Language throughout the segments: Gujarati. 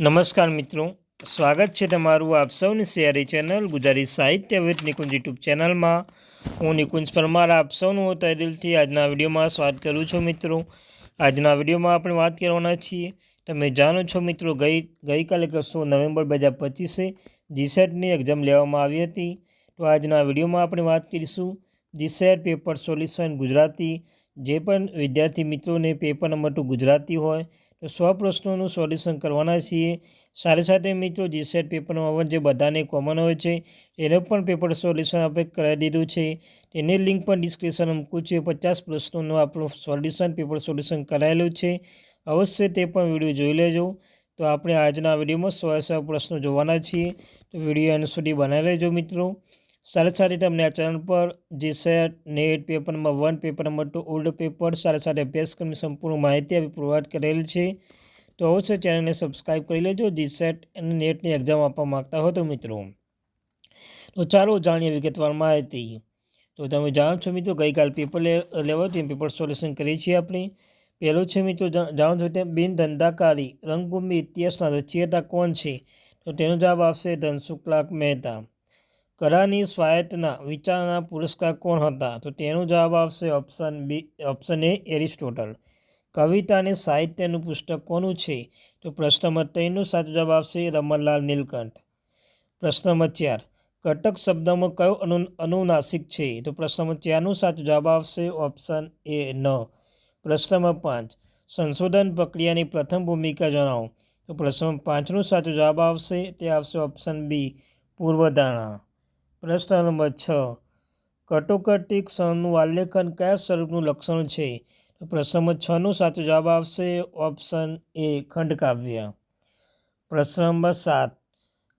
નમસ્કાર મિત્રો, સ્વાગત છે તમારું આપ સૌની શેરી ચેનલ ગુજરાતી સાહિત્ય વિથ નિકુંજ યુટ્યુબ ચેનલમાં. હું નિકુંજ પરમાર, આપ સૌનું તહે દિલથી આજના વિડીયોમાં સ્વાગત કરું છું મિત્રો. આજના વિડીયોમાં આપણે વાત કરવાના છીએ. તમે જાણો છો મિત્રો, ગઈ, ગઈકાલે કસો નવેમ્બર બે હજાર પચીસે જીસેટની એક્ઝામ લેવામાં આવી હતી. તો આજના વિડીયોમાં આપણે વાત કરીશું જીસેટ પેપર સોલ્યુશન ગુજરાતી. જે પણ વિદ્યાર્થી મિત્રોને પેપર નંબર ટુ ગુજરાતી હોય સો પ્રશ્નોનું સોલ્યુશન કરવાના છીએ. સાથે સાથે મિત્રો જીસેટ પેપર નંબર વન જે બધાને કોમન હોય છે, એનું પણ પેપર સોલ્યુશન આપણે કરાવી દીધું છે. એની લિંક પણ ડિસ્ક્રિપ્શન મૂકું છે. પચાસ પ્રશ્નોનું આપણું સોલ્યુશન પેપર સોલ્યુશન કરાયેલું છે. અવશ્ય તે પણ વીડિયો જોઈ લેજો. તો આપણે આજના વિડીયોમાં સો સો પ્રશ્નો જોવાના છીએ. તો વીડિયો એના સુધી બનાવી લેજો મિત્રો. સાથે સાથે તમને આ ચેનલ પર જે SET NET paper number one paper number two old paper સાથે સાથે અભ્યાસક્રમની સંપૂર્ણ માહિતી આપી પ્રોવાઈડ કરેલ છે. તો અવશ્ય ચેનલને સબસ્ક્રાઈબ કરી લેજો, જે સેટ અને નેટની એક્ઝામ આપવા માગતા હો તો મિત્રો. તો ચાલો જાણીએ વિગતવાર માહિતી. તો તમે જાણો છો મિત્રો, ગઈકાલ પેપર લેવા હતું પેપર સોલ્યુશન કરીએ છીએ આપણે. પહેલું છે મિત્રો જાણો છો તેમ બિન ધંધાકારી રંગભૂમિ, ઇતિહાસના રચયિતા કોણ છે? તો તેનો જવાબ આવશે ધનસુખલાલ મહેતા. કલાની સ્વાયત્તના વિચારના પુરસ્કાર કોણ હતા? તો તેનો જવાબ આવશે option B option A Aristotle. કવિતા અને સાહિત્યનું પુસ્તક કોનું છે? તો પ્રશ્ન નંબર ત્રણનો સાચો જવાબ આવશે રમણલાલ નીલકંઠ. પ્રશ્ન નંબર ચાર, કટક શબ્દમાં કયો અનુ, અનુનાસિક છે? તો પ્રશ્ન નંબર ચારનો સાચો જવાબ આવશે ઓપ્શન એ ન. પ્રશ્ન નંબર પાંચ, સંશોધન પ્રક્રિયાની પ્રથમ ભૂમિકા જણાવો. તો પ્રશ્ન પાંચનો સાચો જવાબ આવશે, તે આવશે ઓપ્શન બી પૂર્વધારણા. પ્રશ્ન નંબર છ. કટોકટી ક્ષણનું આલેખન કયા સ્વરૂપનું લક્ષણ છે? પ્રશ્ન નંબર છનો સાચો જવાબ આવશે ઓપ્શન એ, ખંડકાવ્ય. પ્રશ્ન નંબર સાત.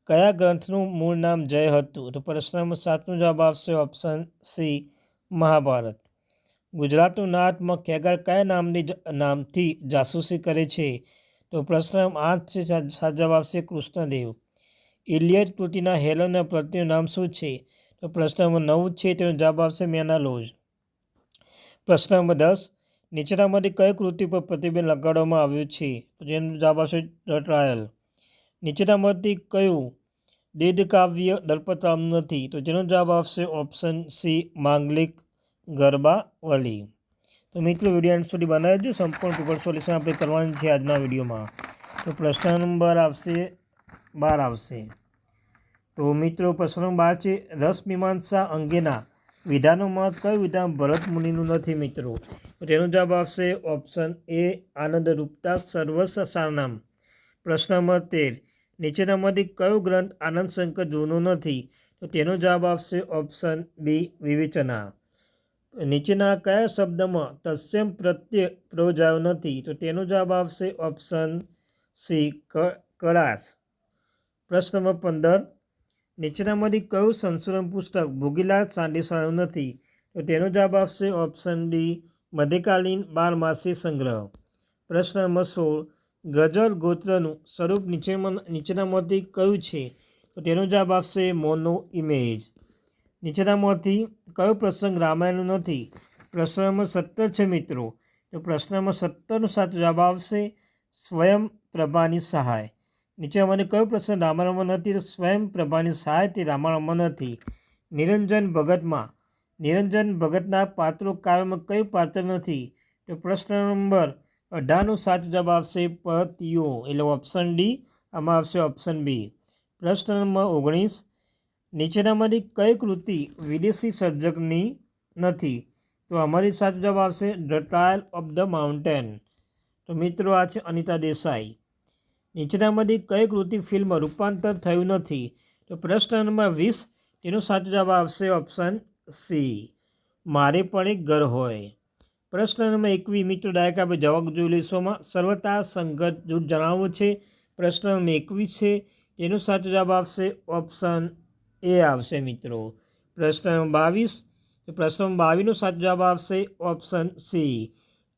કયા ગ્રંથનું મૂળ નામ જય હતું? તો પ્રશ્ન નંબર સાતનો જવાબ આવશે ઓપ્શન સી, મહાભારત. ગુજરાતનું નાટમાં ખેગાર કયા નામની નામથી જાસૂસી કરે છે? તો પ્રશ્ન આઠ છે જવાબ આવશે કૃષ્ણદેવ. ઇલિયટ કૃતિના હેલનના પ્રત્યેનું નામ શું છે? તો પ્રશ્ન નંબર નવ છે, તેનો જવાબ આવશે મેનાલોઝ પ્રશ્ન નંબર દસ, નીચેનામાંથી કઈ કૃતિ પર પ્રતિબંધ લગાડવામાં આવ્યું છે? જેનો જવાબ આવશે ટ્રાયલ. નીચેનામાંથી કયું દેદકાવ્ય દલપતરામ નથી? તો જેનો જવાબ આવશે ઓપ્શન સી, માંગલિક ગરબા વલી તો મિત્રો, વીડિયો અંત સુધી બનાવજો. સંપૂર્ણ પેપર સોલ્યુશન આપણે કરવાની છે આજના વિડીયોમાં. તો પ્રશ્ન નંબર આવશે બાર આવશે. તો મિત્રો પ્રશ્ન બાર છે, રસ મીમાંસા અંગેના વિધાનોમાં કયું વિધાન ભરત મુનિનું નથી મિત્રો? તેનો જવાબ આવશે ઓપ્શન એ આનંદ રૂપતા સર્વસ્વ સારનામ. પ્રશ્ન નંબર તેર નીચેનામાંથી કયો ગ્રંથ આનંદ શંકર જૂનો નથી? તો તેનો જવાબ આવશે ઓપ્શન બી વિવેચના. નીચેના કયા શબ્દમાં તસ્યમ પ્રત્યે પ્રયોજાયો નથી? તો તેનો જવાબ આવશે ઓપ્શન સી કળાશ. પ્રશ્ન નંબર પંદર. નીચેનામાંથી કયું સંશોધન પુસ્તક ભોગીલાલ સાંડેસરાનું નથી? તો તેનો જવાબ આવશે ઓપ્શન ડી મધ્યકાલીન બારમાસી સંગ્રહ. પ્રશ્ન નંબર સોળ. ગજર ગોત્રનું સ્વરૂપ નીચેમાં નીચેનામાંથી કયું છે? તો તેનો જવાબ આવશે મોનો ઇમેજ નીચેનામાંથી કયો પ્રસંગ રામાયણનો નથી? પ્રશ્ન નંબર સત્તર છે મિત્રો. તો પ્રશ્ન નંબર સત્તરનો સાચો જવાબ આવશે સ્વયં પ્રભાની સહાય. નીચેમાંની કયો પ્રશ્ન રામાયણમાં નથી, તો સ્વયં પ્રભાની સહાય તે નથી. નિરંજન ભગતમાં. નિરંજન ભગતના પાત્રો કાવ્યમાં કયું પાત્ર નથી? તો પ્રશ્ન નંબર અઢારનો સાચો જવાબ આવશે પતિઓ, એટલે ઓપ્શન ડી આમાં આવશે ઓપ્શન બી પ્રશ્ન નંબર ઓગણીસ, નીચેનામાંથી કઈ કૃતિ વિદેશી સર્જકની નથી? તો અમારી સાચો જવાબ આવશે the trial of the mountain તો મિત્રો, આ છે અનિતા દેસાઈ. નીચેનામાંથી કઈ કૃતિ ફિલ્મ રૂપાંતર થયું નથી? તો પ્રશ્ન નંબર વીસ, તેનો સાચો જવાબ આવશે ઓપ્શન સી મારે પણ એક ઘર હોય. પ્રશ્ન નંબર એકવીસ, મિત્રો ડાયરેક્ટ આપણે જવાબ જોઈ લઈશોમાં સર્વતા સંઘર્ષ જૂથ જણાવવું છે. પ્રશ્ન નંબર એકવીસ છે, તેનો સાચો જવાબ આવશે ઓપ્શન એ આવશે, મિત્રો. પ્રશ્ન નંબર બાવીસ પ્રશ્ન નંબર બાવીસનો સાચો જવાબ આવશે ઓપ્શન સી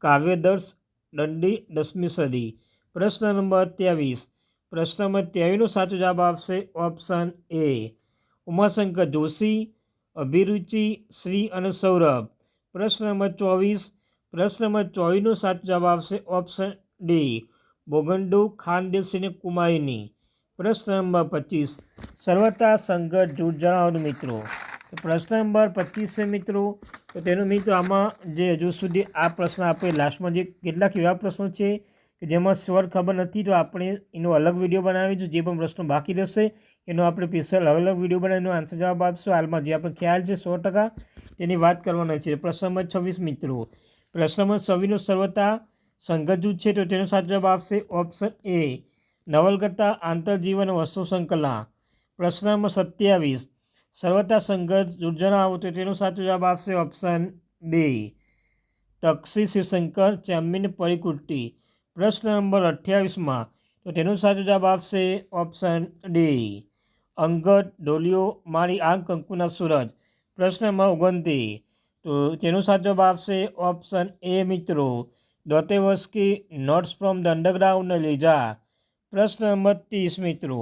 કાવ્યદર્શ, દંડી, દસમી સદી. પ્રશ્ન નંબર ત્રેવીસ પ્રશ્ન નંબર ત્રેવીસનો સાચો જવાબ આવશે ઓપ્શન એ ઉમાશંકર જોશી, અભિરુચિ, શ્રી અને સૌરભ. પ્રશ્ન નંબર ચોવીસ. પ્રશ્ન નંબર ચોવીસનો સાચો જવાબ આવશે ઓપ્શન ડી બોગંડુ ખાનદેશીને કુમાયની પ્રશ્ન નંબર પચીસ. સર્વતા સંઘર્ષ જૂથ જણાવો મિત્રો. પ્રશ્ન નંબર પચીસ છે મિત્રો. તો તેનો મિત્રો આમાં જે હજુ સુધી આ પ્રશ્ન આપણે લાસ્ટમાં જે કેટલાક એવા પ્રશ્નો છે કે જેમાં સ્વર ખબર નથી, તો આપણે એનો અલગ વીડિયો બનાવીશું, જે પણ પ્રશ્નો બાકી રહેશે, એનો આપણે સ્પેશિયલ અલગ અલગ વીડિયો બનાવીને આન્સર જવાબ આપશું. હાલમાં જે આપણે ખ્યાલ છે સો ટકા, તેની વાત કરવાના છે. પ્રશ્ન નંબર છવ્વીસ, મિત્રો. પ્રશ્ન નંબર છવ્વીસનો સર્વતા જૂથ છે, તો તેનો સાચો જવાબ આવશે ઓપ્શન એ નવલકથા, આંતરજીવન, વસ્તુ સંકલા પ્રશ્ન નંબર સત્યાવીસ, સર્વતા સંઘર્ષ જૂથ જણાવો તો તેનો સાચો જવાબ આવશે ઓપ્શન બે તક્ષી શિવશંકર ચામ્મીન પરિકૃતિ પ્રશ્ન નંબર અઠ્યાવીસમાં, તો તેનો સાચો જવાબ આવશે ઓપ્શન ડી. અંગત ડોલિયો મારી આંખ કંકુના સૂરજ. પ્રશ્ન નંબર ઓગણત્રીસ, તો તેનો સાચો જવાબ આવશે ઓપ્શન એ, મિત્રો. Dostoevsky notes from the underground લીજા પ્રશ્ન નંબર ત્રીસ, મિત્રો.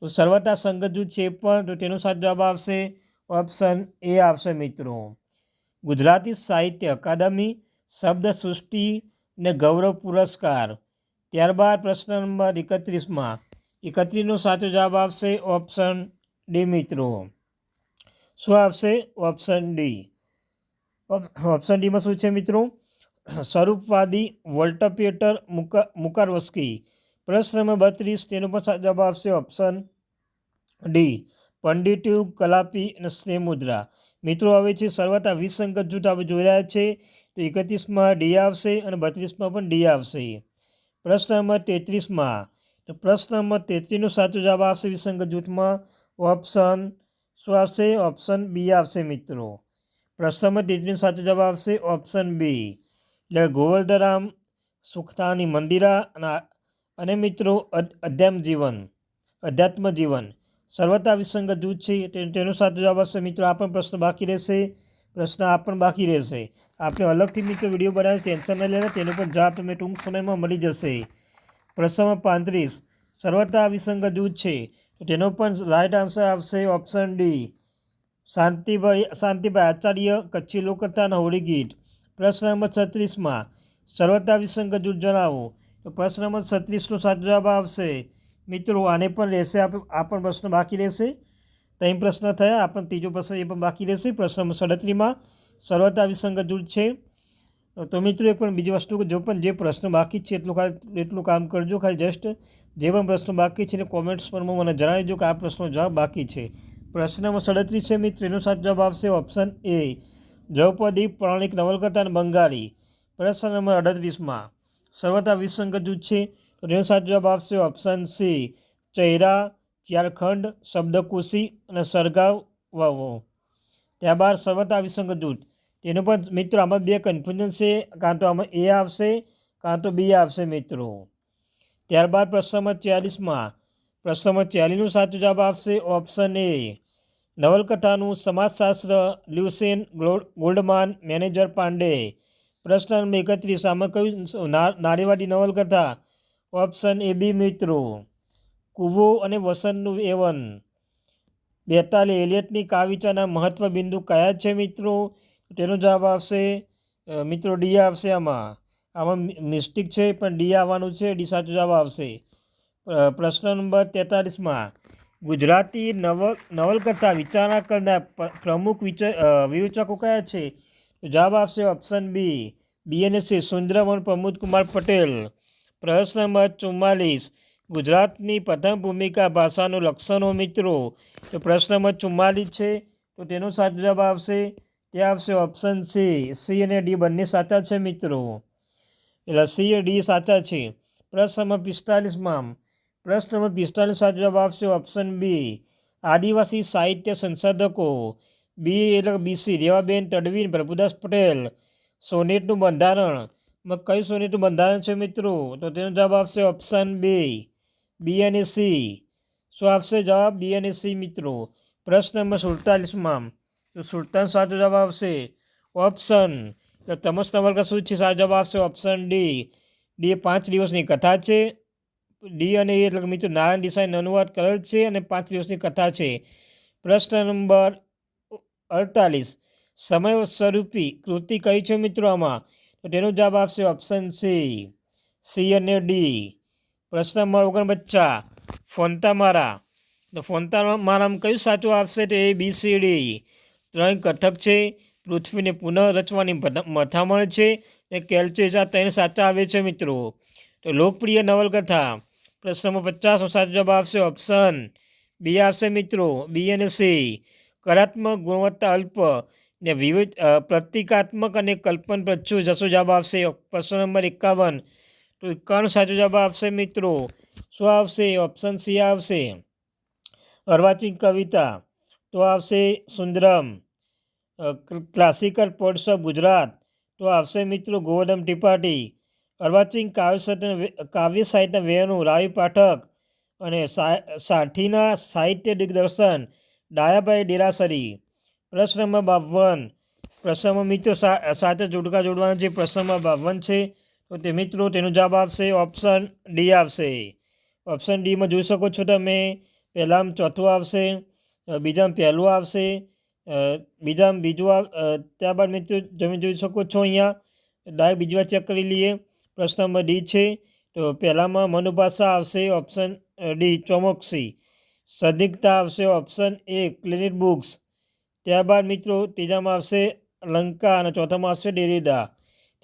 તો સર્વતા સંગત જૂથ છે પણ, તો તેનો સાચો જવાબ આવશે ઓપ્શન એ આવશે, મિત્રો. ગુજરાતી સાહિત્ય અકાદમી શબ્દ સૃષ્ટિ ને ગૌરવ પુરસ્કાર. ત્યારબાદ પ્રશ્ન નંબર એકત્રીસમાં એકત્રીસનો સાચો જવાબ આવશે ઓપ્શન ડી, મિત્રો. શું આવશે? Option D. ઓપ્શન ડીમાં શું છે, મિત્રો? સ્વરૂપવાદી વોલ્ટપેટર મુકા, મુકારવસ્કી. પ્રશ્ન નંબર બત્રીસ, તેનો પણ સાચો જવાબ આવશે ઓપ્શન ડી. પંડિટ્યુ કલાપી અને સ્નેહ મુદ્રા મિત્રો, હવે છે સર્વતા વિસંગત જૂથ આપણે જોઈ રહ્યા છે. તો એકત્રીસમાં ડી આવશે અને બત્રીસમાં પણ ડી આવશે. પ્રશ્ન નંબર તેત્રીસમાં. તો પ્રશ્ન નંબર તેત્રીસનો સાચો જવાબ આવશે વિસંગત જૂથમાં. ઓપ્શન શું આવશે? ઓપ્શન બી આવશે મિત્રો. પ્રશ્ન નંબર તેત્રીસનો સાચો જવાબ આવશે ઓપ્શન બી. એટલે ગોવર્ધરામ સુખતાની મંદિરા અને અને મિત્રો અધ્યાત્મ જીવન અધ્યાત્મ જીવન. સર્વતા વિસંગત જૂથ છે તેનો સાચો જવાબ આવશે મિત્રો. આ પણ પ્રશ્ન બાકી રહેશે. પ્રશ્ન આ પણ બાકી રહેશે. આપણે અલગથી મિત્રો વીડિયો બનાવે ટેન્શન ન લેતા, તેનો પણ જવાબ તમને ટૂંક સમયમાં મળી જશે. પ્રશ્ન પાંત્રીસ. સર્વતા વિસંગત જૂથ છે. તો તેનો પણ રાઇટ આન્સર આવશે ઓપ્શન ડી શાંતિભાઈ શાંતિભાઈ આચાર્ય, કચ્છી લોકકથાના હોળી ગીત. પ્રશ્ન નંબર છત્રીસમાં સર્વતા વિસંગત જૂથ જણાવો. તો પ્રશ્ન નંબર છત્રીસનો સાચો જવાબ આવશે. મિત્રો, આને પણ રહેશે આ પણ પ્રશ્ન બાકી રહેશે. ત્રણ પ્રશ્ન થયા. આ પણ ત્રીજો પ્રશ્ન એ પણ બાકી રહેશે. પ્રશ્ન નંબર સડત્રીમાં સર્વતા વિસંગત જૂથ છે. તો મિત્રો, એક પણ બીજી વસ્તુ જો પણ જે પ્રશ્ન બાકી છે, એટલું ખાલી, એટલું કામ કરજો. ખાલી જસ્ટ જે પણ પ્રશ્નો બાકી છે ને કોમેન્ટ્સ પર મને જણાવજો કે આ પ્રશ્નો જવાબ બાકી છે. પ્રશ્ન નંબર સડત્રીસ છે મિત્રો, એનો સાચો જવાબ આવશે ઓપ્શન એ દ્રૌપદી, પૌરાણિક નવલકથા અને બંગાળી. પ્રશ્ન નંબર અડત્રીસમાં સર્વતા વિસંગત જૂથ છે. તો એનો સાચો જવાબ આવશે ઓપ્શન સી ચહેરા ઝારખંડ શબ્દકુશી અને સરગાવ ત્યારબાદ સર્વતા વિસંગત જૂથ તેનું પણ મિત્રો આમાં બે કન્ફ્યુઝન છે. કાં તો આમાં એ આવશે, કાં તો બી આવશે મિત્રો. ત્યારબાદ પ્રશ્ન ચાલીસમાં, પ્રશ્ન ચાલીસનો સાચો જવાબ આવશે ઓપ્શન એ નવલકથાનું સમાજશાસ્ત્ર, લ્યુસેન ગોલ્ડમાન, મેનેજર પાંડે. પ્રશ્ન નંબર એકત્રીસ, આમાં કયું નારીવાદી નવલકથા? ઓપ્શન એ બી મિત્રો. કુવો અને વસંતનું એવન. બેતાલી એલિયટની કાવિચાના મહત્વ બિંદુ કયા છે મિત્રો? તેનો જવાબ આવશે મિત્રો ડી આવશે આમાં. આમાં મિસ્ટેક છે, પણ ડી આવવાનું છે, ડી સાચો જવાબ આવશે. પ્રશ્ન નંબર તેતાલીસમાં ગુજરાતી નવ, નવલકથા વિચારણા કરનાર પ્રમુખ વિવેચકો કયા છે? જવાબ આવશે ઓપ્શન બી. બીએનએસસી સુંદરમન પ્રમોદકુમાર પટેલ. પ્રશ્ન નંબર ચુમ્માલીસ ગુજરાતની પ્રથમ ભૂમિકા ભાષાનું લક્ષણો મિત્રો તો પ્રશ્ન નંબર ચુમ્માલીસ છે, તો તેનો સાચો જવાબ આવશે, તે આવશે ઓપ્શન સી સી અને ડી બંને સાચા છે મિત્રો. એટલે સી અને ડી સાચા છે. પ્રશ્ન નંબર પિસ્તાલીસમાં પ્રશ્ન નંબર પિસ્તાલીસ સાચો જવાબ આવશે ઓપ્શન બી આદિવાસી સાહિત્ય સંશોધકો બી એટલે બીસી રેવાબેન તડવીન પ્રભુદાસ પટેલ, સોનેટનું બંધારણ. કયું સોનેટનું બંધારણ છે મિત્રો? તો તેનો જવાબ આવશે ઓપ્શન બી બી અને સી. શું આવશે જવાબ? બી અને સી, મિત્રો. પ્રશ્ન નંબર સુડતાલીસમાં. તો સુડતાલીસ સાચો જવાબ આવશે, ઓપ્શન. તો તમસ નવલકા શું છે સાચો જવાબ આવશે, ઓપ્શન ડી. ડી પાંચ દિવસની કથા છે. ડી અને એ એટલે મિત્રો નારાયણ દેસાઈનો અનુવાદ કરેલ છે અને પાંચ દિવસની કથા છે. પ્રશ્ન નંબર અડતાલીસ. સમય સ્વરૂપી કૃતિ કઈ છે મિત્રો આમાં? તો તેનો જવાબ આવશે ઓપ્શન સી. સી અને ડી. પ્રશ્ન નંબર ઓગણપચાસ. ફોનતા મારા તો ફોનતા મારામાં કયું સાચું આવશે તો એ બી સી ડી ત્રણ કથક છે. પૃથ્વીને પુનઃ રચવાની મથ- મથામણ છે. ને કેલ્ચેસ આ ત્રણ સાચા આવે છે મિત્રો. તો લોકપ્રિય નવલકથા. પ્રશ્ન નંબર પચાસનો સાચો જવાબ આવશે ઓપ્શન બી આવશે મિત્રો. બી અને સી. કરાત્મક ગુણવત્તા અલ્પ ને વિવિધ પ્રતિકાત્મક અને કલ્પન પ્રચુર જશો જવાબ આવશે. પ્રશ્ન નંબર એકાવન. તો એકાવન સાચો જવાબ આવશે મિત્રો. શું આવશે? ઓપ્શન સી આવશે. અર્વાચીન કવિતા. તો આવશે Sundaram. Classical poets of Gujarat. તો આવશે મિત્રો ગોવર્ધન ત્રિપાઠી અર્વાચીન કાવ્ય કાવ્ય સાહિત્ય વેણુ, રાવી પાઠક અને સાઠીના સાહિત્ય દિગ્દર્શન, ડાયાભાઈ ડેરાસરી. પ્રશ્ન નંબર બાવન. પ્રશ્નમાં મિત્રો સાથે જોડકા જોડવાના જે પ્રશ્નમાં બાવન છે. તો તે મિત્રો, તેનો જવાબ આવશે ઓપ્શન ડી આવશે. ઓપ્શન ડીમાં જોઈ શકો છો તમે, પહેલામાં ચોથું આવશે બીજામાં પહેલું આવશે બીજામાં બીજું ત્યારબાદ મિત્રો તમે જોઈ શકો છો અહીંયા ડાયરેક્ટ બીજી વાર ચેક કરી લઈએ. પ્રશ્ન ડી છે, તો પહેલામાં મનુભાષા આવશે ઓપ્શન ડી ચોમોક્સી સદિગ્ધતા આવશે ઓપ્શન એ ક્લિનિક બુક્સ ત્યારબાદ મિત્રો, ત્રીજામાં આવશે લંકા અને ચોથામાં આવશે ડેરીડા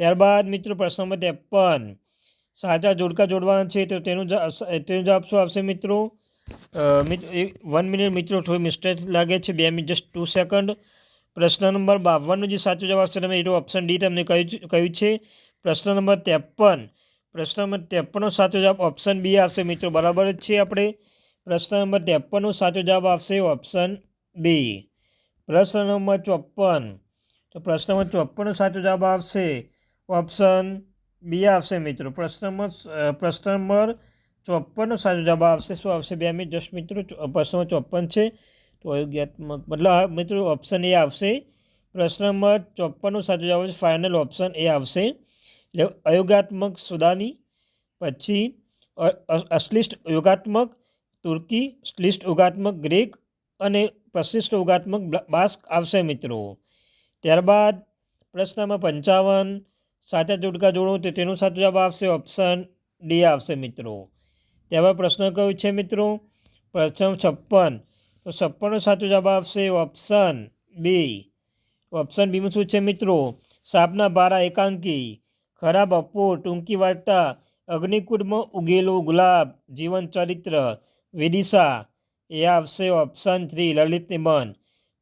ત્યારબાદ મિત્રો પ્રશ્ન નંબર ત્રેપન. સાચા જોડકા જોડવાના છે તો તેનું તેનો જવાબ શું આવશે મિત્રો? વન મિનિટ મિત્રો, થોડી મિસ્ટેક લાગે છે. બે મિનિટ જસ્ટ ટુ સેકન્ડ પ્રશ્ન નંબર બાવનનો જે સાચો જવાબ છે તમે એનો ઓપ્શન ડી તમને કહ્યું કહ્યું છે. પ્રશ્ન નંબર ત્રેપન. પ્રશ્ન નંબર ત્રેપનનો સાચો જવાબ ઓપ્શન બી આવશે મિત્રો. બરાબર જ છે આપણે. પ્રશ્ન નંબર ત્રેપનનો સાચો જવાબ આવશે ઓપ્શન બી પ્રશ્ન નંબર ચોપન. તો પ્રશ્ન નંબર ચોપનનો સાચો જવાબ આવશે ઓપ્શન બી આવશે મિત્રો. પ્રશ્ન નંબર અ, પ્રશ્ન નંબર ચોપનનો સાચો જવાબ આવશે. શું આવશે? બે મિનિટ જસ્ટ મિત્રો. પ્રશ્ન ચોપન છે. તો અયોગ્યાત્મક મતલબ મિત્રો ઓપ્શન એ આવશે. પ્રશ્ન નંબર ચોપનનો સાચો જવાબ છે ફાઇનલ ઓપ્શન એ આવશે. એટલે અયોગાત્મક સુદાની પછી અશ્લિષ્ટ યોગાત્મક તુર્કી શ્લિષ્ટ યોગાત્મક ગ્રીક અને પ્રશિષ્ટ યોગાત્મક બાસ્ક આવશે મિત્રો. ત્યારબાદ પ્રશ્નમાં પંચાવન સાચા જોડકા જોડું તો તેનો સાચો જવાબ આવશે ઓપ્શન ડી આવશે મિત્રો. ત્યારબાદ પ્રશ્ન કયો છે મિત્રો? પ્રથમ છપ્પન. તો છપ્પનનો સાચો જવાબ આવશે ઓપ્શન બી ઓપ્શન બીમાં શું છે મિત્રો? સાપના બારા એકાંકી, ખરાબ બપોર ટૂંકી વાર્તા, અગ્નિકુંડમાં ઉગેલું ગુલાબ, જીવન ચરિત્ર, વિદિશા. એ આવશે ઓપ્શન થ્રી લલિત નિબંધ.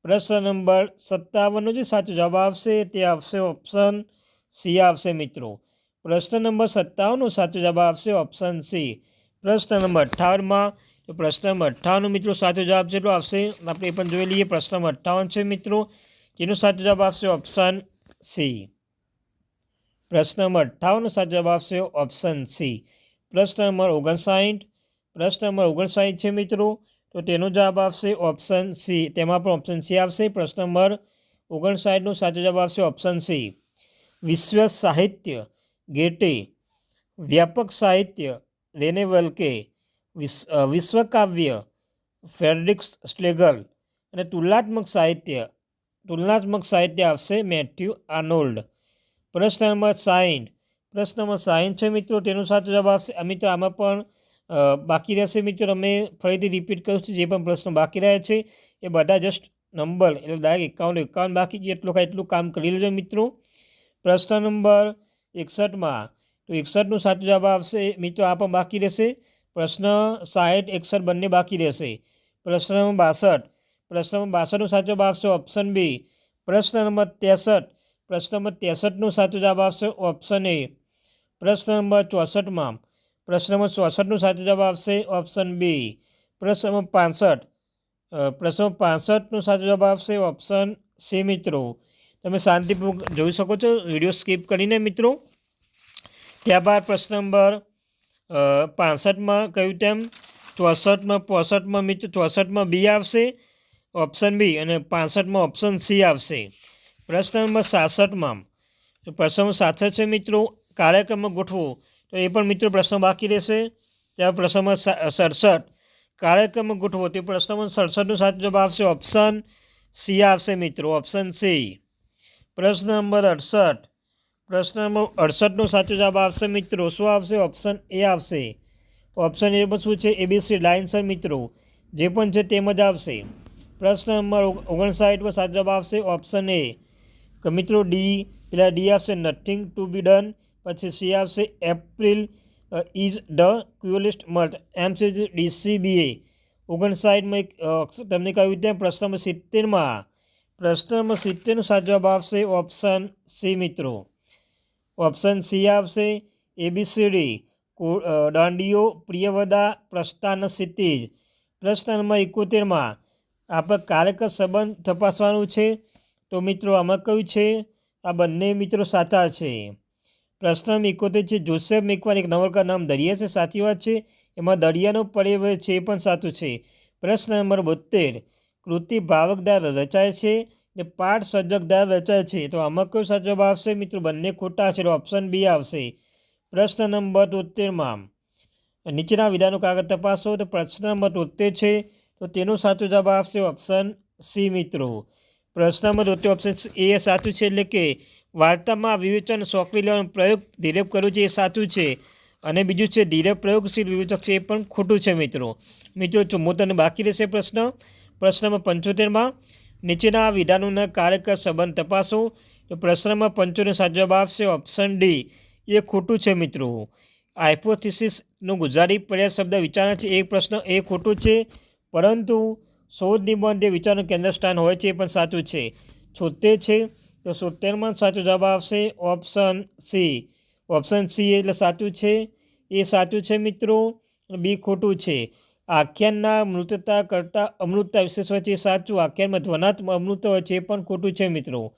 પ્રશ્ન નંબર સત્તાવનનો જે સાચો જવાબ આવશે તે આવશે ઓપ્શન સી આવશે મિત્રો. પ્રશ્ન નંબર સત્તાવનનો સાચો જવાબ આવશે ઓપ્શન સી. પ્રશ્ન નંબર અઠ્ઠાવનમાં તો પ્રશ્ન નંબર અઠ્ઠાવનનો મિત્રો સાચો જવાબ જેટલો આવશે. આપણે એ પણ જોઈ લઈએ, પ્રશ્ન નંબર અઠ્ઠાવન છે મિત્રો. જેનો સાચો જવાબ આવશે ઓપ્શન સી. પ્રશ્ન નંબર અઠ્ઠાવનનો સાચો જવાબ આવશે ઓપ્શન સી. પ્રશ્ન નંબર ઓગણસાઠ, પ્રશ્ન નંબર ઓગણસાઠ છે મિત્રો. તો તેનો જવાબ આવશે ઓપ્શન સી. તેમાં પણ ઓપ્શન સી આવશે. પ્રશ્ન નંબર ઓગણસાઠનો સાચો જવાબ આવશે ઓપ્શન સી. વિશ્વ સાહિત્ય ગેટે વ્યાપક સાહિત્ય રેને વલ્કે વિશ- વિશ્વકાવ્ય ફેડરિક્સ સ્લેગલ અને તુલનાત્મક સાહિત્ય તુલનાત્મક સાહિત્ય આવશે મેથ્યુ આર્નોલ્ડ. પ્રશ્ન નંબર સાઠ પ્રશ્ન નંબર સાઠ છે મિત્રો, તેનો સાચો જવાબ આવશે. મિત્રો આમાં પણ બાકી રહેશે મિત્રો. અમે ફરીથી રિપીટ કરું છું જે પણ પ્રશ્નો બાકી રહ્યા છે. એ બધા જસ્ટ નંબર એટલે ડાયરેક્ટ એકાવન એકાવન બાકી છે. એટલું કાંઈ એટલું કામ કરી લેજો મિત્રો. પ્રશ્ન નંબર એકસઠમાં. તો એકસઠનું સાચો જવાબ આવશે. મિત્રો, આ પણ બાકી રહેશે. પ્રશ્ન સાઠ એકસઠ બંને બાકી રહેશે. પ્રશ્ન નંબર બાસઠ. પ્રશ્ન નંબર બાસઠનો સાચો જવાબ આવશે ઓપ્શન બી. પ્રશ્ન નંબર ત્રેસઠ. પ્રશ્ન નંબર ત્રેસઠનો સાચો જવાબ આવશે ઓપ્શન એ. પ્રશ્ન નંબર ચોસઠમાં. પ્રશ્ન નંબર ચોસઠનો સાચો જવાબ આવશે ઓપ્શન બી. પ્રશ્ન નંબર પાસઠ. પ્રશ્ન પાસઠનો સાચો જવાબ આવશે ઓપ્શન સી, મિત્રો. તમે શાંતિપૂર્વક જોઈ શકો છો. વીડિયો સ્કીપ કરીને મિત્રો, ત્યારબાદ પ્રશ્ન નંબર પાસઠમાં કહ્યું તેમ ચોસઠમાં, પોસઠમાં મિત્રો, ચોસઠમાં બી આવશે, ઓપ્શન બી, અને પાસઠમાં ઓપ્શન સી આવશે. પ્રશ્ન નંબર સાસઠમાં. પ્રશ્ન સાસઠ છે મિત્રો કાર્યક્રમમાં ગોઠવો. તો એ પણ મિત્રો પ્રશ્ન બાકી રહેશે. ત્યાં પ્રશ્નમાં સડસઠ. કાર્યક્રમમાં ગોઠવો. તે પ્રશ્નમાં સડસઠનો સાચો જવાબ આવશે. ઓપ્શન સી આવશે મિત્રો, ઓપ્શન સી. પ્રશ્ન નંબર અડસઠ. પ્રશ્ન નંબર અડસઠનો સાચો જવાબ આવશે મિત્રો. શું આવશે? ઓપ્શન એ આવશે. ઓપ્શન એ શું છે? એબીસી ડાયન્સર મિત્રો. જે પણ છે તેમ જ આવશે. પ્રશ્ન નંબર ઓગ- ઓગણસાઠમાં સાચો જવાબ આવશે. ઓપ્શન એ મિત્રો ડી પેલા ડી આવશે. નથિંગ ટુ બી ડન પછી સી આવશે. April is the cruellest month એમ છે ડીસીબીએ ઓગણસાઠમાં એક તમને કહ્યું તેમ પ્રશ્ન નંબર સિત્તેરમાં પ્રશ્ન નંબર સિત્તેરનો સાચો જવાબ આવશે ઓપ્શન સી મિત્રો. ઓપ્શન સી આવશે એબીસીડી દાંડીઓ, પ્રિયવદા, પ્રસ્થાન સિત્તેજ પ્રશ્ન નંબર એકોતેરમાં આપણે કાર્યકર સંબંધ તપાસવાનું છે? તો મિત્રો આમાં કયું છે? આ બંને મિત્રો સાચા છે. પ્રશ્ન એકોતેર છે, જોસેફ મેકવાન એક નવલકા નામ દરિયા છે, સાચી વાત છે? એમાં દરિયાનો પરિવય છે એ પણ સાચું છે. પ્રશ્ન નંબર બોતેર કૃતિ ભાવકદાર રચાય છે ને પાઠ સર્જકદાર રચાય છે. તો આમાં કયો સાચો જવાબ આવશે મિત્રો? બંને ખોટા તો ઓપ્શન બી આવશે. પ્રશ્ન નંબર તોતેરમાં નીચેના વિધાનો કાગળ તપાસો. તો પ્રશ્ન નંબર તોતેર છે. તો તેનો સાચો જવાબ આવશે ઓપ્શન સી મિત્રો. પ્રશ્ન નંબર તોતેર ઓપ્શન એ સાચું છે એટલે કે વાર્તામાં વિવેચન સોંપી લેવાનો પ્રયોગ ધીરેપ કર્યો છે એ સાચું છે. અને બીજું છે ધીરે પ્રયોગશીલ વિવેચક છે એ પણ ખોટું છે મિત્રો. મિત્રો ચુમ્મોતરને બાકી રહેશે પ્રશ્ન. પ્રશ્ન નંબર પંચોતેરમાં, નીચેના વિધાનોના કાર્યકર સંબંધ તપાસો. તો પ્રશ્નમાં પંચોતેર સાચો જવાબ આવશે ઓપ્શન ડી, એ ખોટું છે મિત્રો. હાઇપોથિસિસનું ગુજરાતી પર્યાય શબ્દ વિચારણા છે એ પ્રશ્ન એ ખોટું છે. પરંતુ શોધ નિબંધ જે વિચારનું કેન્દ્ર સ્થાન હોય છે એ પણ સાચું છે. છોતેર છે, તો સોતેરમાં સાચો જવાબ આવશે ઓપ્શન સી. ઓપ્શન સી એટલે સાચું છે. એ સાચું છે મિત્રો બી ખોટું છે. આખ્યાનના મૃતતા કરતાં અમૃતતા વિશેષ હોય છે? સાચું. આખ્યાનમાં ધ્વનાત્મક અમૃત હોય છે એ પણ ખોટું છે મિત્રો.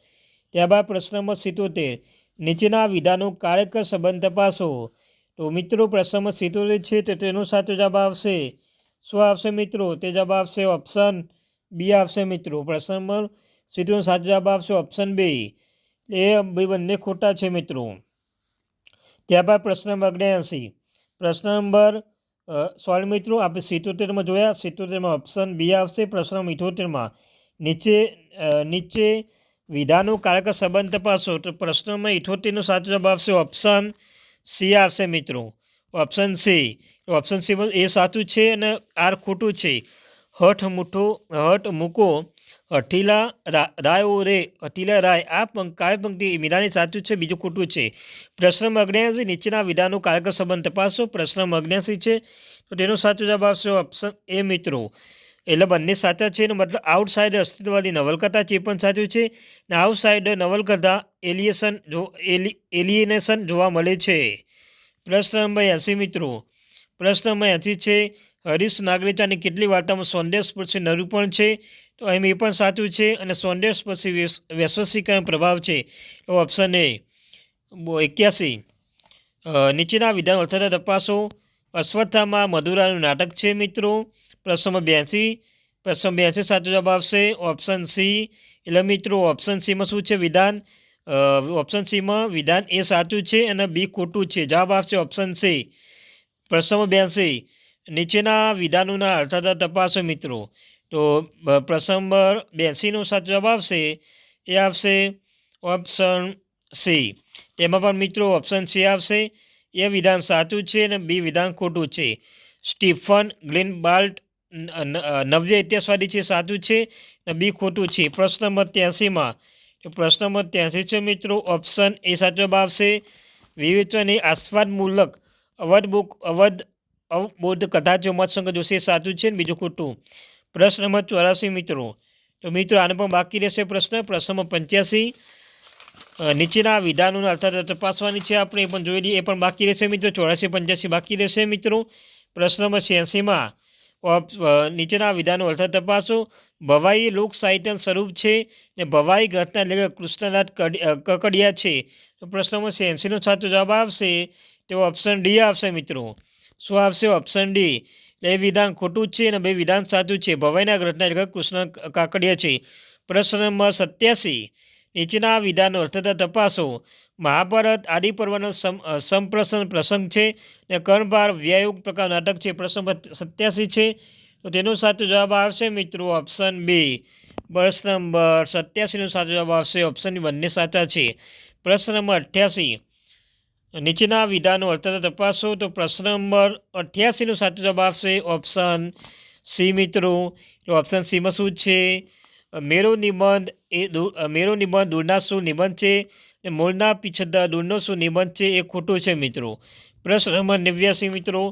ત્યારબાદ પ્રશ્ન નંબર સિત્તોતેર. નીચેના વિધાનો કાર્યકર સંબંધ તપાસો. તો મિત્રો, પ્રશ્ન નંબર સિત્તોતેર છે તો તેનો સાચો જવાબ આવશે. શું આવશે મિત્રો? તે જવાબ આવશે ઓપ્શન બી આવશે મિત્રો. પ્રશ્ન નંબર સિત્તોતેરનો સાચો જવાબ આવશે ઓપ્શન બી. એ બે બંને ખોટા છે મિત્રો. ત્યારબાદ પ્રશ્ન અગ્યાસી પ્રશ્ન નંબર સોળ મિત્રો, આપણે સિત્તોતેરમાં જોયા. સિત્તોતેરમાં ઓપ્શન બી આવશે, પ્રશ્ન ઇઠોતેરમાં. નીચે નીચે વિધાનો કારક સંબંધ તપાસો. તો પ્રશ્નમાં ઇઠોતેરનો સાચો જવાબ આવશે ઓપ્શન સી આવશે મિત્રો. ઓપ્શન સી ઓપ્શન સીમાં એ સાચું છે અને આર ખોટું છે. હઠ મૂઠો હઠ મૂકો. હઠીલા રા, રાયો રે અઠીલા રાય, આ પંક કાવ્ય પંક્તિ મીરાને સાચું છે, બીજું ખોટું છે. પ્રશ્ન નંબર નીચેના વિધાનો કારકર સંબંધ તપાસો. પ્રશ્ન નંબર છે, તો તેનો સાચો જવાબ આવશે ઓપ્શન એ મિત્રો. એટલે બંને સાચા છે, એનો મતલબ આઉટસાઇડ અસ્તિત્વવાદી નવલકથા છે, એ પણ સાચું છે. ને આઉટસાઇડ નવલકથા એલિયેશન જો, એલી, એલિયનેશન જોવા મળે છે. પ્રશ્ન નંબર એંસી મિત્રો. પ્રશ્ન નંબર એંસી છે, હરીશ નાગરેચાની કેટલી વાર્તામાં સૌંદર્ય સ્પર્શી પણ છે? તો એમ એ પણ સાચું છે અને સોન્ડેસ પછી વૈશ્વસિકાનો પ્રભાવ છે તો ઓપ્શન એ એક્યાસી. નીચેના વિધાન અર્થતા તપાસો. અશ્વત્થામાં મધુરાનું નાટક છે મિત્રો. પ્રશ્ન બ્યાસી. પ્રશ્ન બ્યાસી સાચો જવાબ આવશે. ઓપ્શન સી એટલે મિત્રો ઓપ્શન સીમાં શું છે વિધાન? ઓપ્શન સીમાં વિધાન એ સાચું છે અને બી ખોટું છે. જવાબ આવશે ઓપ્શન સી પ્રશ્ન બ્યાસી. નીચેના વિધાનોના અર્થાર્થ તપાસો મિત્રો. તો પ્રશ્ન નંબર બ્યાસીનો સાચો જવાબ આવશે. એ આવશે ઓપ્શન સી. તેમાં પણ મિત્રો ઓપ્શન સી આવશે. એ વિધાન સાચું છે અને બી વિધાન ખોટું છે. સ્ટીફન ગ્લિનબાલ્ટ નવ્ય ઇતિહાસવાદી છે, સાચું છે અને બી ખોટું છે. પ્રશ્ન નંબર ત્યાંસીમાં પ્રશ્ન નંબર ત્યાંસી છે મિત્રો, ઓપ્શન એ સાચો જવાબ આવશે. વિવેચન આસ્વાદમૂલક અવધ બુક અવધ અવબોધ કથા ઉમદશંકર જોશી, સાચું છે ને બીજું ખોટું? પ્રશ્ન નંબર ચોરાસી મિત્રો. તો મિત્રો, આને પણ બાકી રહેશે પ્રશ્ન. પ્રશ્ન નંબર પંચ્યાસી. નીચેના વિધાનોને અર્થાત તપાસવાની છે આપણે, એ પણ જોઈ લઈએ. એ પણ બાકી રહેશે મિત્રો. ચોરાસી પંચ્યાસી બાકી રહેશે મિત્રો. પ્રશ્ન નંબર છ્યાસીમાં. નીચેના વિધાનો અર્થાત તપાસો. ભવાઈ લોક સાહિત્ય સ્વરૂપ છે ને ભવાઈ ગ્રંથના લેખક કૃષ્ણનાથ કડ- કકડિયા છે. તો પ્રશ્ન નંબર છ્યાસીનો સાચો જવાબ આવશે. તેઓ ઓપ્શન ડી આવશે મિત્રો. શું આવશે? ઓપ્શન ડી એ વિધાન ખોટું છે અને બે વિધાન સાચું છે. ભવાઈના ગ્રંથના લેખક કૃષ્ણ કાકડિયા છે. પ્રશ્ન નંબર સત્યાસી. નીચેના વિધાનો અર્થતા તપાસો. મહાભારત આદિ પર્વનો અ, પ્રસંગ છે અને કર્ણભાર વ્યાયુગ પ્રકાર નાટક છે. પ્રશ્ન સત્યાસી છે. તો તેનો સાચો જવાબ આવશે મિત્રો ઓપ્શન બી. પ્રશ્ન નંબર સત્યાસીનો સાચો જવાબ આવશે ઓપ્શન બંને સાચા છે. પ્રશ્ન નંબર અઠ્યાસી. નીચેના વિધાનો અર્થતા તપાસો તો પ્રશ્ન નંબર અઠ્યાસીનો સાચો જવાબ આવશે. ઓપ્શન સી મિત્રો ઓપ્શન સીમાં શું છે? મેરો નિબંધ એ મેરો નિબંધ દૂરના શું નિબંધ છે? મૂળના પીછદા દૂરનો શું નિબંધ છે? એ ખોટું છે મિત્રો. પ્રશ્ન નંબર નેવ્યાસી મિત્રો,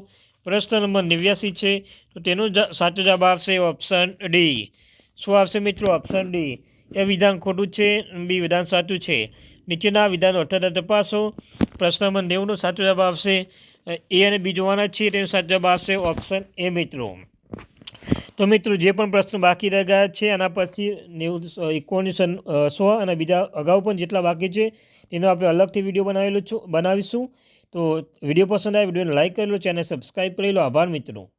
પ્રશ્ન નંબર નેવ્યાસી છે. તો તેનો સાચો જવાબ આવશે ઓપ્શન ડી શું આવશે મિત્રો? ઓપ્શન ડી એ વિધાન ખોટું છે, બી વિધાન સાચું છે. નીચેના વિધાનો અર્થાત તપાસો. પ્રશ્ન નંબર નેવુંનો સાચો જવાબ આવશે એ અને બી જોવાના જ છે, તેનો સાચો જવાબ આવશે ઓપ્શન એ મિત્રો. તો મિત્રો, જે પણ પ્રશ્નો બાકી રહી ગયા છે, આના પરથી નેવું એકોણીસ સો અને બીજા અગાઉ પણ જેટલા બાકી છે, તેનો આપણે અલગથી વીડિયો બનાવેલો છું, બનાવીશું. તો વીડિયો પસંદ આવે, વિડીયોને લાઇક કરી લો, ચેનલ સબસ્ક્રાઈબ કરી લો. આભાર મિત્રો.